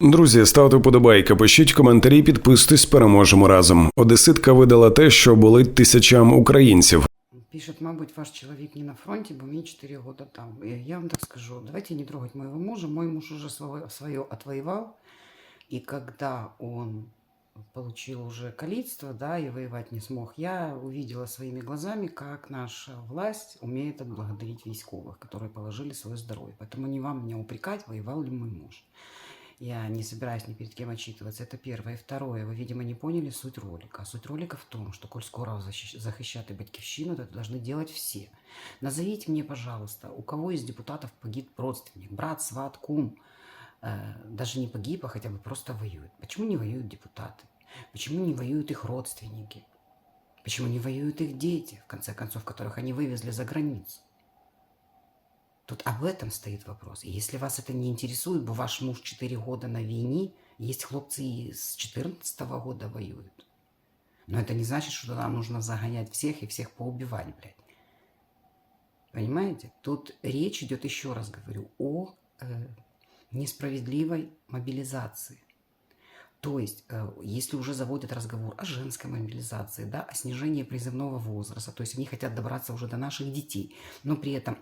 Друзі, ставте вподобайки, пишіть коментарі, підписуйтесь, переможемо разом. Одеситка видала те, що болить тисячам українців. Пишет, мабуть, ваш человек не на фронте, бо мне 4 года там. И Я вам так скажу, давайте не трогать моего мужа. Мой муж уже свое, свое отвоевал. И когда он получил уже количество, да, и воевать не смог, я увидела своими глазами, как наша власть умеет отблагодарить військовых, которые положили свое здоровье. Поэтому не вам меня упрекать, воевал ли мой муж. Я не собираюсь ни перед кем отчитываться. Это первое. И второе. Вы, видимо, не поняли суть ролика. Суть ролика в том, что, коль скоро защищ- захищати батьківщину, то это должны делать все. Назовите мне, пожалуйста, у кого из депутатов погиб родственник, брат, сват, кум, э, даже не погиб, а хотя бы просто воюет. Почему не воюют депутаты? Почему не воюют их родственники? Почему не воюют их дети, в конце концов, которых они вывезли за границу? Тут об этом стоит вопрос. И если вас это не интересует, бо ваш муж 4 года на війні, есть хлопцы и с 14 года воюют. Но это не значит, что нам нужно загонять всех и всех поубивать, блядь. Понимаете? Тут речь идет, еще раз говорю, о э, несправедливой мобилизации. То есть, э, если уже заводят разговор о женской мобилизации, да, о снижении призывного возраста, то есть они хотят добраться уже до наших детей, но при этом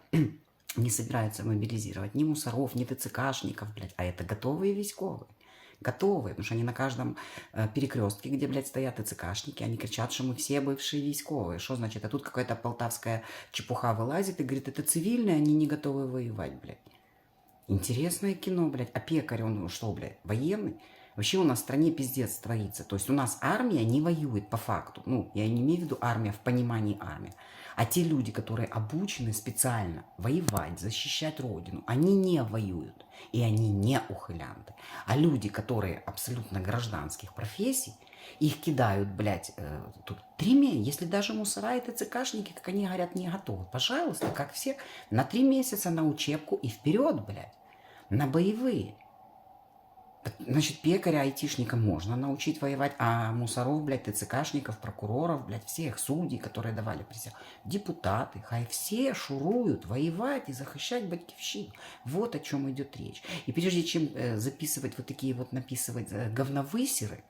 не собираются мобилизировать ни мусоров, ни ТЦКшников, блядь, а это готовые військовые. Готовые, потому что они на каждом э, перекрестке, где, блядь, стоят ТЦКшники, они кричат, что мы все бывшие військовые. Что значит? А тут какая-то полтавская чепуха вылазит и говорит, это цивильные, они не готовы воевать, блядь. Интересное кино, блядь. А пекарь, он что, блядь, военный? Вообще у нас в стране пиздец творится. То есть у нас армия не воюет по факту. Ну, я не имею в виду армия в понимании армия. А те люди, которые обучены специально воевать, защищать родину, они не воюют. И они не ухылянты. А люди, которые абсолютно гражданских профессий, их кидают, блядь, э, тут три месяца. Если даже мусора и ТЦКшники, как они говорят, не готовы. Пожалуйста, как все, на три месяца на учебку и вперед, блядь. На боевые. Значит, пекаря, айтишника можно научить воевать, а мусоров, блядь, ТЦКшников, прокуроров, блядь, всех судей, которые давали присягу, депутаты, хай все шуруют воевать и захищать батьківщину. Вот о чем идет речь. И прежде чем э, записывать вот такие вот, написывать э, говновысеры,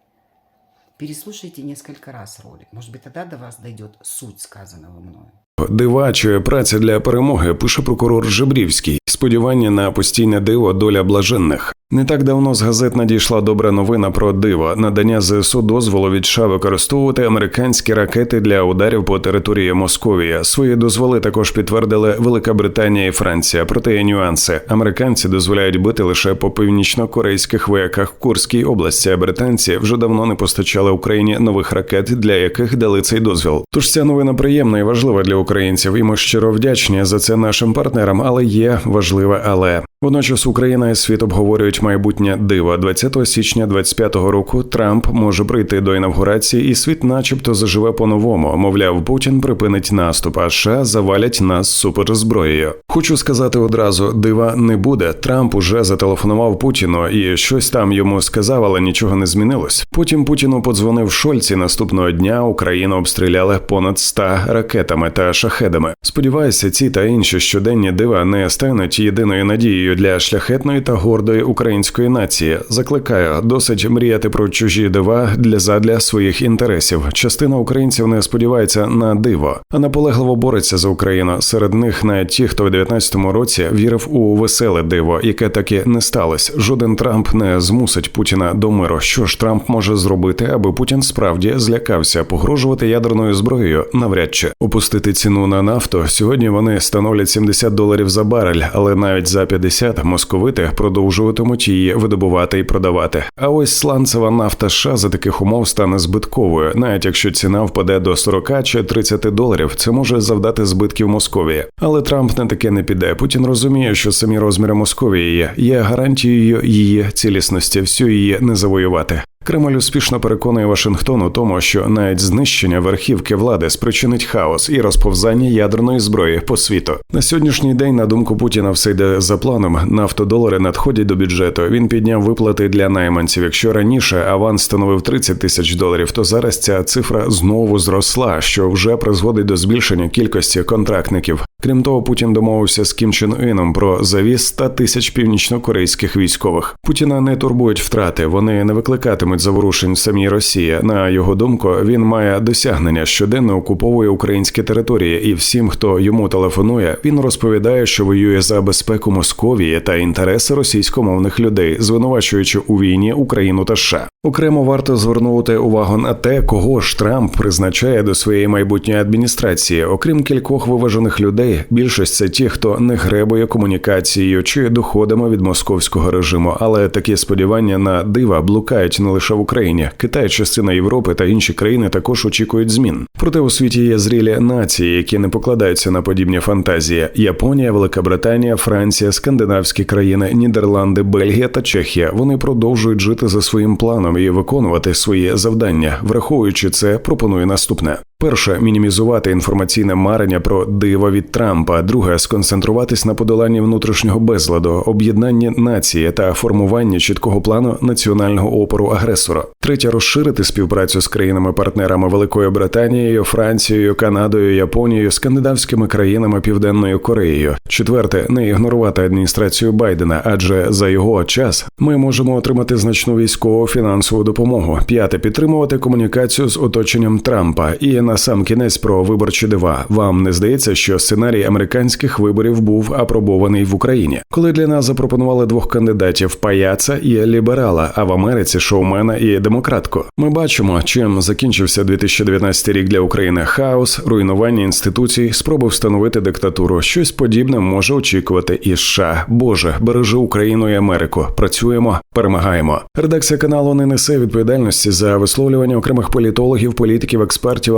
переслушайте несколько раз ролик. Может быть, тогда до вас дойдет суть сказанного мною. Дивачує праця для перемоги, пише прокурор Жебрівський. Сподівання на постійне диво доля блаженних. Не так давно з газет надійшла добра новина про диво надання ЗСУ дозволу від США використовувати американські ракети для ударів по території Московії. Свої дозволи також підтвердили Велика Британія і Франція. Проте є нюанси. Американці дозволяють бити лише по північно-корейських вояках в Курській області. А британці вже давно не постачали Україні нових ракет, для яких дали цей дозвіл. Тож ця новина приємна і важлива для українців, і ми щиро вдячні за це нашим партнерам. Але є важливе але. Водночас Україна і світ обговорюють майбутнє диво. 20 січня 25-го року Трамп може прийти до інавгурації, і світ, начебто, заживе по-новому. Мовляв, Путін припинить наступ, а США завалять нас суперзброєю. Хочу сказати одразу: дива не буде. Трамп уже зателефонував Путіну і щось там йому сказав, але нічого не змінилось. Потім Путіну подзвонив Шольці. Наступного дня Україну обстріляли понад 100 ракетами та шахедами. Сподіваюся, ці та інші щоденні дива не стануть єдиною надією для шляхетної та гордої української нації. Закликаю досить мріяти про чужі дива для задля своїх інтересів. Частина українців не сподівається на диво, а наполегливо бореться за Україну. Серед них навіть ті, хто в 19-му році вірив у веселе диво, яке таки не сталося. Жоден Трамп не змусить Путіна до миру. Що ж Трамп може зробити, аби Путін справді злякався погрожувати ядерною зброєю? Навряд чи опустити ціну на нафту. Сьогодні вони становлять 70 доларів за барель, але навіть за 50 московити продовжуватимуть її видобувати і продавати. А ось сланцева нафта США за таких умов стане збитковою, навіть якщо ціна впаде до 40 чи 30 доларів, це може завдати збитків Московії. Але Трамп на таке не піде. Путін розуміє, що самі розміри Московії є гарантією її цілісності, всю її не завоювати. Кремль успішно переконує Вашингтон у тому, що навіть знищення верхівки влади спричинить хаос і розповзання ядерної зброї по світу. На сьогоднішній день, на думку Путіна, все йде за планом. Нафтодолари надходять до бюджету. Він підняв виплати для найманців. Якщо раніше аванс становив 30 тисяч доларів, то зараз ця цифра знову зросла, що вже призводить до збільшення кількості контрактників. Крім того, Путін домовився з Кім Чен Іном про завіз 100 тисяч північнокорейських військових. Путіна не турбують втрати, вони не викликатимуть заворушень в самій Росії. На його думку, він має досягнення щоденно окуповує українські території, і всім, хто йому телефонує, він розповідає, що воює за безпеку Московії та інтереси російськомовних людей, звинувачуючи у війні Україну та США. Окремо варто звернути увагу на те, кого ж Трамп призначає до своєї майбутньої адміністрації. Окрім кількох виважених людей, більшість це ті, хто не гребує комунікацією чи доходами від московського режиму. Але такі сподівання на дива блукають не лише в Україні. Китай, частина Європи та інші країни також очікують змін. Проте у світі є зрілі нації, які не покладаються на подібні фантазії: Японія, Велика Британія, Франція, скандинавські країни, Нідерланди, Бельгія та Чехія. Вони продовжують жити за своїм планом і виконувати свої завдання. Враховуючи це, пропоную наступне. Перше мінімізувати інформаційне марення про диво від Трампа. Друге сконцентруватись на подоланні внутрішнього безладу, об'єднанні нації та формуванні чіткого плану національного опору агресора. Третє розширити співпрацю з країнами-партнерами Великою Британією, Францією, Канадою, Японією, скандинавськими країнами Південною Кореєю. Четверте не ігнорувати адміністрацію Байдена, адже за його час ми можемо отримати значну військову фінансову допомогу. П'яте підтримувати комунікацію з оточенням Трампа і на сам кінець про виборчі дива. Вам не здається, що сценарій американських виборів був апробований в Україні, коли для нас запропонували двох кандидатів паяца і ліберала, а в Америці шоумена і демократку. Ми бачимо, чим закінчився 2019 рік для України. Хаос, руйнування інституцій, спроби встановити диктатуру. Щось подібне може очікувати і США. Боже, бережи Україну і Америку. Працюємо, перемагаємо. Редакція каналу не несе відповідальності за висловлювання окремих політологів, політиків, експертів,